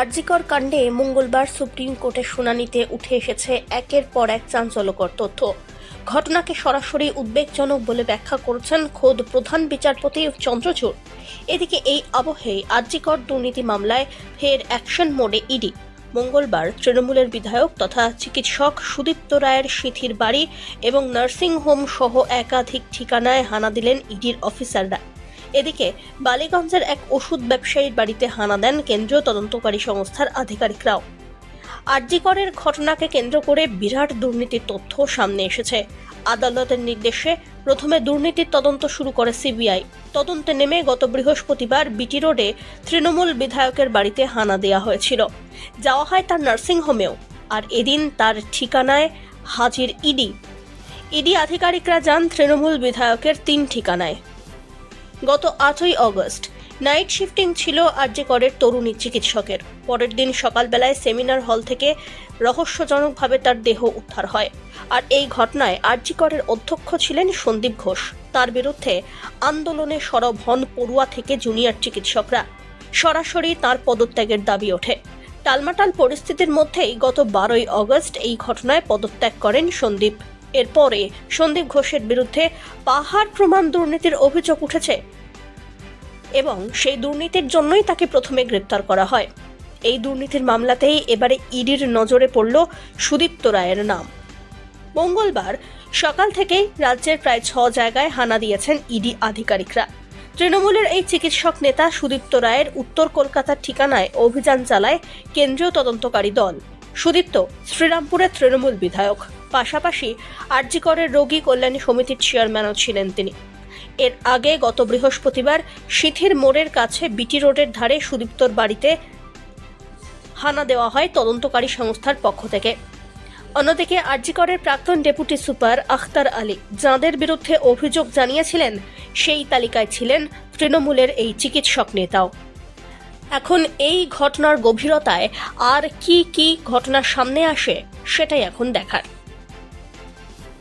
আরজিকর কাণ্ডে মঙ্গলবার সুপ্রিম কোর্টের শুনানিতে উঠে এসেছে একের পর এক চাঞ্চল্যকর তথ্য। ঘটনাকে সরাসরি উদ্বেগজনক বলে ব্যাখ্যা করেছেন খোদ প্রধান বিচারপতি চন্দ্রচূড়। এদিকে এই আবহে আরজিকর দুর্নীতি মামলায় ফের অ্যাকশন মোডে ইডি। মঙ্গলবার তৃণমূলের বিধায়ক তথা চিকিৎসক সুদীপ্ত রায়ের সিথির বাড়ি এবং নার্সিং হোম সহ একাধিক ঠিকানায় হানা দিলেন ইডির অফিসাররা। এদিকে বালিগঞ্জের এক ওষুধ ব্যবসায়ীর বাড়িতে হানা দেন কেন্দ্রীয় তদন্তকারী সংস্থার আধিকারিকরাও। আরজিকরের ঘটনাকে কেন্দ্র করে বিরাট দুর্নীতির তথ্য সামনে এসেছে। আদালতের নির্দেশে প্রথমে দুর্নীতির তদন্ত শুরু করে সিবিআই। তদন্তে নেমে গত বৃহস্পতিবার বিটি রোডে তৃণমূল বিধায়কের বাড়িতে হানা দেওয়া হয়েছিল। যাওয়া হয় তার নার্সিংহোমেও আর এদিন তার ঠিকানায় হাজির ইডি। ইডি আধিকারিকরা যান তৃণমূল বিধায়কের তিন ঠিকানায়। গত আটই অগস্ট। নাইট শিফটিং ছিল আরজেকরের তরুণী চিকিৎসকের। পরের দিন সকালবেলায় সেমিনার হল থেকে রহস্যজনকভাবে তার দেহ উদ্ধার হয়। আর এই ঘটনায় আরজিকরের অধ্যক্ষ ছিলেন সন্দীপ ঘোষ। তার বিরুদ্ধে আন্দোলনে সরব হন পড়ুয়া থেকে জুনিয়র চিকিৎসকরা। সরাসরি তার পদত্যাগের দাবি ওঠে। টালমাটাল পরিস্থিতির মধ্যেই গত বারোই অগস্ট এই ঘটনায় পদত্যাগ করেন সন্দীপ। এরপরে সন্দীপ ঘোষের বিরুদ্ধে পাহাড় প্রমাণ দুর্নীতির অভিযোগ উঠেছে এবং সেই দুর্নীতির জন্যই তাকে প্রথমে গ্রেপ্তার করা হয়। এই দুর্নীতির মামলাতেই এবারে ইডির নজরে পড়ল সুদীপ্ত রায়ের নাম। মঙ্গলবার সকাল থেকেই রাজ্যের প্রায় ছ জায়গায় হানা দিয়েছেন ইডি আধিকারিকরা। তৃণমূলের এই চিকিৎসক নেতা সুদীপ্ত রায়ের উত্তর কলকাতার ঠিকানায় অভিযান চালায় কেন্দ্রীয় তদন্তকারী দল। সুদীপ্ত শ্রীরামপুরের তৃণমূল বিধায়ক। পাশাপাশি আরজিকরের রোগী কল্যাণী সমিতির চেয়ারম্যানও ছিলেন তিনি। এর আগে গত বৃহস্পতিবার সিথির মোড়ের কাছে বিটি রোডের ধারে সুদীপ্তর বাড়িতে হানা দেওয়া হয় তদন্তকারী সংস্থার পক্ষ থেকে। অন্যদিকে আরজিকরের প্রাক্তন ডেপুটি সুপার আখতার আলী যাঁদের বিরুদ্ধে অভিযোগ জানিয়েছিলেন, সেই তালিকায় ছিলেন তৃণমূলের এই চিকিৎসক নেতাও। এখন এই ঘটনার গভীরতায় আর কি কি ঘটনা সামনে আসে, সেটাই এখন দেখার।